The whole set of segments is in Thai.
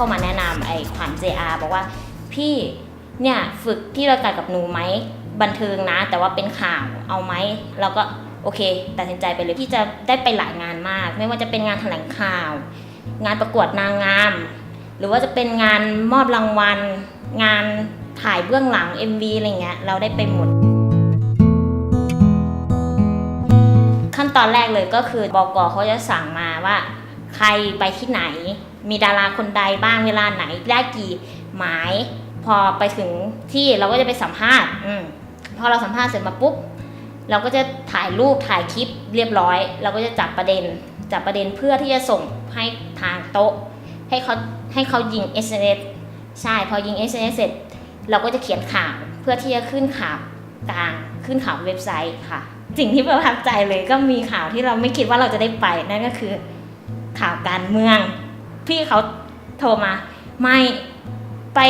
เข้ามาแนะนำไอ้ขวัญ JR บอกว่าพี่เนี่ยฝึกที่รายการกับหนูไหมบันเทิงนะ แต่ว่าเป็นข่าวเอาไหมเราก็โอเคตัดสินใจไปเลยพี่จะได้ไปหลายงานมาก ไม่ว่าจะเป็นงานแถลงข่าว งานประกวดนางงาม หรือว่าจะเป็นงานมอบรางวัล งานถ่ายเบื้องหลัง MV อะไรเงี้ยเราได้ไปหมด ขั้นตอนแรกเลยก็คือบอกเขาจะสั่งมาว่า ใครไปที่ไหน มีดาราคนใดบ้างเวลาไหนได้กี่หมาย พอไปถึงที่เราก็จะไปสัมภาษณ์อมพอเราสัมภาษณ์เสร็จมาปุ๊บเราก็จะถ่ายรูปถ่ายคลิปเรียบร้อย เราก็จะจับประเด็นจับประเด็นเพื่อที่จะส่งให้ทางโต๊ะ ให้เขาให้เขายิง SMS ใช่พอยิง SMS เสร็จ เราก็จะเขียนข่าวเพื่อที่จะขึ้นข่าวกลางขึ้นข่าวเว็บไซต์ค่ะ สิ่งที่ประทับใจเลยก็มีข่าวที่เราไม่คิดว่าเราจะได้ไปนั่นก็คือข่าวการเมือง พี่เขาโทรมา ไม่ไป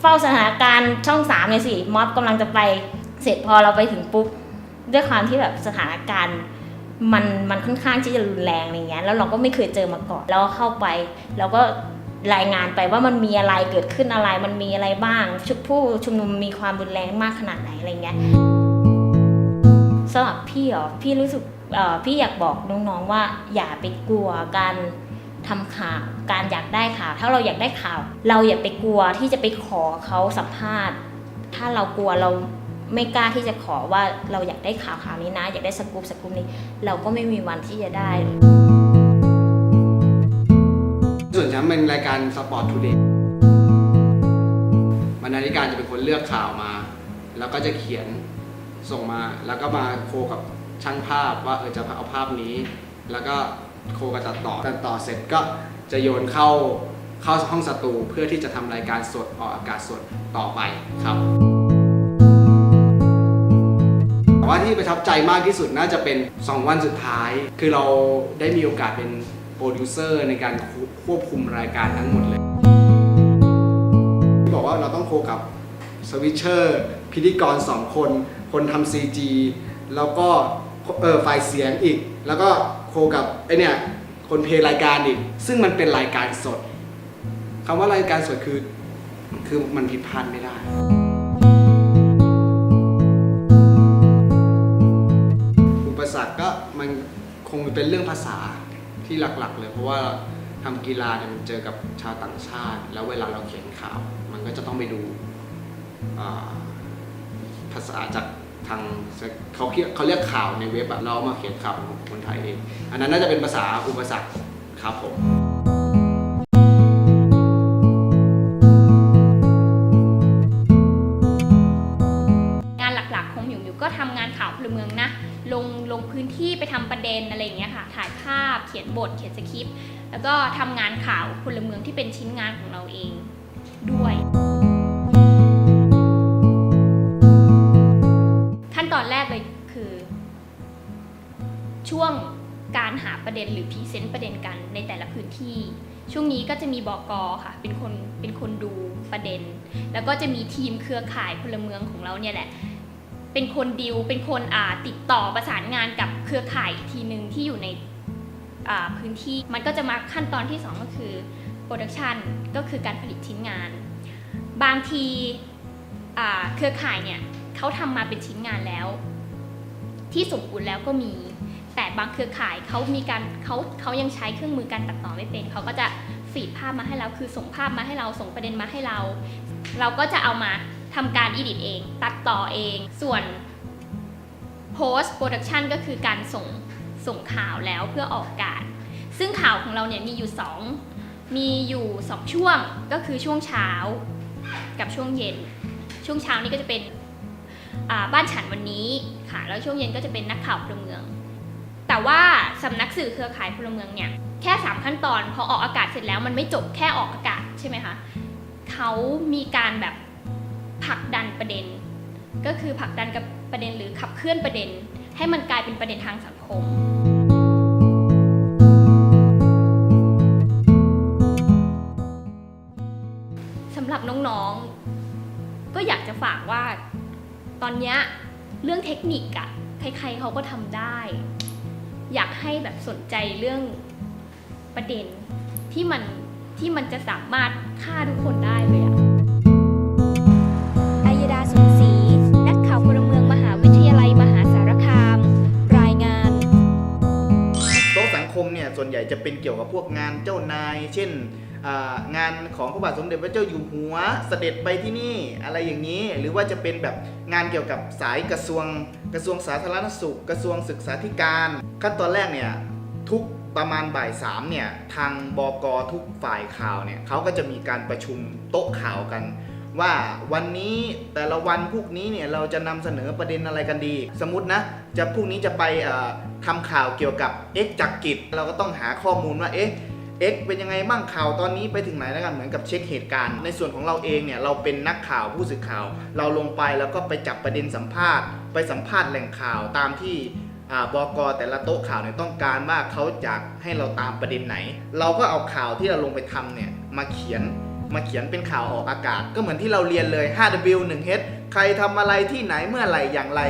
เฝ้าสถานการณ์ช่องสามเลยสิม็อบกำลังจะไปเสร็จพอเราไปถึงปุ๊บด้วยความที่แบบสถานการณ์มันมันค่อนข้างที่จะรุนแรงอะไรเงี้ยแล้วเราก็ไม่เคยเจอมาก่อนแล้วเข้าไปเราก็รายงานไปว่ามันมีอะไรเกิดขึ้นอะไร มันมีอะไรบ้างชุดผู้ชุมนุมมีความรุนแรงมากขนาดไหนอะไรเงี้ยสำหรับพี่เหรอพี่รู้สึกเออพี่อยากบอกน้องๆว่าอย่าไปกลัวการ ทำข่าวการอยากได้ข่าว ถ้าเราอยากได้ข่าว เราอย่าไปกลัวที่จะไปขอเขาสัมภาษณ์ ถ้าเรากลัวเราไม่กล้าที่จะขอว่าเราอยากได้ข่าวข่าวนี้นะ อยากได้สกู๊ปสกู๊ปนี้ เราก็ไม่มีวันที่จะได้ ส่วนฉันเป็นรายการสปอร์ตทูเดย์บรรณาธิการจะเป็นคนเลือกข่าวมา แล้วก็จะเขียนส่งมา แล้วก็มาโคกับช่างภาพว่าเออจะเอาภาพนี้ แล้วก็ โคกับตัดต่อตัดต่อเสร็จก็จะโยนเข้าเข้าห้องสตูเพื่อที่จะทำรายการสดออกอากาศสดต่อไปครับแต่ว่าที่ประทับใจมากที่สุดน่าจะเป็น 2 วันสุดท้าย คือเราได้มีโอกาสเป็นโปรดิวเซอร์ในการควบคุมรายการทั้งหมดเลยที่บอกว่าเราต้องโคกับสวิตเชอร์ พิธีกร 2 คน คนทำ CG แล้วก็เออฝ่ายเสียงอีก แล้วก็ โคกับไอเนี่ยคนเพลย์รายการอีกซึ่งมันเป็นรายการสดคำว่ารายการสดคือ คือมันผิดพลาดไม่ได้อุปสรรคก็มันคงเป็นเรื่องภาษาที่หลักๆ เลย เพราะว่าทำกีฬาเนี่ยมันเจอกับชาวต่างชาติ แล้วเวลาเราเขียนข่าว มันก็จะต้องไปดูภาษาจาก ทางเขาเขาเรียกข่าวในเว็บอะเราเอามาเขียนข่าวของคนไทยเอง อันนั้นน่าจะเป็นภาษาอุปสรรคครับผมงานหลักๆของหมิวหมิวก็ทำงานข่าวพลเมืองนะ ลงลงพื้นที่ไปทำประเด็นอะไรอย่างเงี้ยค่ะ ถ่ายภาพเขียนบท เขียนสคริปต์แล้วก็ทำงานข่าวพลเมืองที่เป็นชิ้นงานของเราเองด้วย ช่วงการหาประเด็นหรือพรีเซนต์ประเด็นกันในแต่ละพื้นที่ ช่วงนี้ก็จะมีบอกค่ะ เป็นคนเป็นคนดูประเด็น แล้วก็จะมีทีมเครือข่ายพลเมืองของเราเนี่ยแหละ เป็นคนดิวเป็นคนอ่าติดต่อประสานงานกับเครือข่ายอีกทีหนึ่งที่อยู่ในพื้นที่มันก็จะมาขั้นตอนที่ 2 ก็คือโปรดักชันก็คือการผลิตชิ้นงาน บางทีเครือข่ายเนี่ยเขาทำมาเป็นชิ้นงานแล้ว ที่สมบูรณ์แล้วก็มี แต่บางเครือข่ายเขามีการเขาเขายังใช้เครื่องมือการตัดต่อไม่เป็นเขาก็จะฟีดภาพมาให้เราคือส่งภาพมาให้เราส่งประเด็นมาให้เรา เราก็จะเอามาทำการ edit เอง ตัดต่อเอง ส่วน post production ก็คือการส่งส่งข่าวแล้วเพื่อออกอากาศ ซึ่งข่าวของเราเนี่ยมีอยู่ 2 มีอยู่ 2 ช่วงก็คือช่วงเช้ากับช่วงเย็น ช่วงเช้านี่ก็จะเป็นบ้านฉันวันนี้ค่ะแล้วช่วงเย็นก็จะเป็นนักข่าวพลเมือง แต่ว่าสำนักสื่อเครือข่ายพลเมืองเนี่ยแค่ 3 ขั้นตอนพอออกอากาศเสร็จแล้วมันไม่จบแค่ออกอากาศใช่ไหมคะเขามีการแบบผลักดันประเด็น ก็คือผลักดันกับประเด็นหรือขับเคลื่อนประเด็น ให้มันกลายเป็นประเด็นทางสังคม สำหรับน้องๆ ก็อยากจะฝากว่าตอนเนี้ยเรื่องเทคนิคอะใครๆเขาก็ทำได้ อยากให้แบบสนใจเรื่องประเด็นที่มันทที่มันจะสามารถฆ่าทุกคนได้เลยอะอัยดาสุนศรีนักข่าวพลเมืองมหาวิทยาลัยมหาสารคาม รายงานโต๊ะสังคมเนี่ยส่วนใหญ่จะเป็นเกี่ยวกับพวกงานเจ้านาย เช่นอ่า งานของพระบาทสมเด็จพระเจ้าอยู่หัวเสด็จไปที่นี่อะไรอย่างนี้ หรือว่าจะเป็นแบบงานเกี่ยวกับสายกระทรวงกระทรวงสาธารณสุข กระทรวงศึกษาธิการ ขั้นตอนแรกเนี่ยทุกประมาณบ่ายสามเนี่ยทางบกทุกฝ่ายข่าวเนี่ยเขาก็จะมีการประชุมโต๊ะข่าวกัน ว่าวันนี้แต่ละวันพวกนี้เนี่ยเราจะนำเสนอประเด็นอะไรกันดี สมมตินะจะพรุ่งนี้จะไปเอ่อทำข่าวเกี่ยวกับ X จักกิจเราก็ต้องหาข้อมูลว่าเอ๊ะ X เป็นยังไงบ้างข่าวตอนนี้ไปถึงไหนแล้วกันเหมือนกับเช็คเหตุการณ์ ในส่วนของเราเองเนี่ยเราเป็นนักข่าวผู้สื่อข่าว เราลงไปแล้วก็ไปจับประเด็นสัมภาษณ์ ไปสัมภาษณ์แหล่งข่าวตามที่อ่าบกแต่ละโต๊ะข่าวเนี่ยต้องการว่าเขาอยากให้เราตามประเด็นไหน เราก็เอาข่าวที่เราลงไปทำเนี่ยมาเขียนมาเขียนเป็นข่าวออกอากาศ ก็เหมือนที่เราเรียนเลย 5W 1H ใครทำอะไรที่ไหนเมื่อไหร่อย่างไร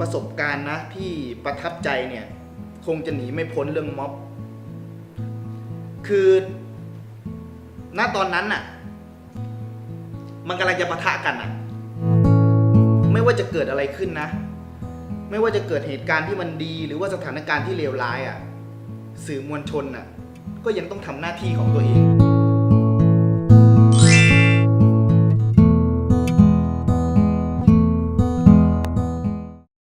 ประสบการณ์นะที่ประทับใจเนี่ย คงจะหนีไม่พ้นเรื่องม็อบ คือ ณ ตอนนั้นน่ะ มันกำลังจะปะทะกันน่ะ ไม่ว่าจะเกิดอะไรขึ้นนะ ไม่ว่าจะเกิดเหตุการณ์ที่มันดี หรือว่าสถานการณ์ที่เลวร้ายอะ สื่อมวลชนน่ะ ก็ยังต้องทำหน้าที่ของตัวเอง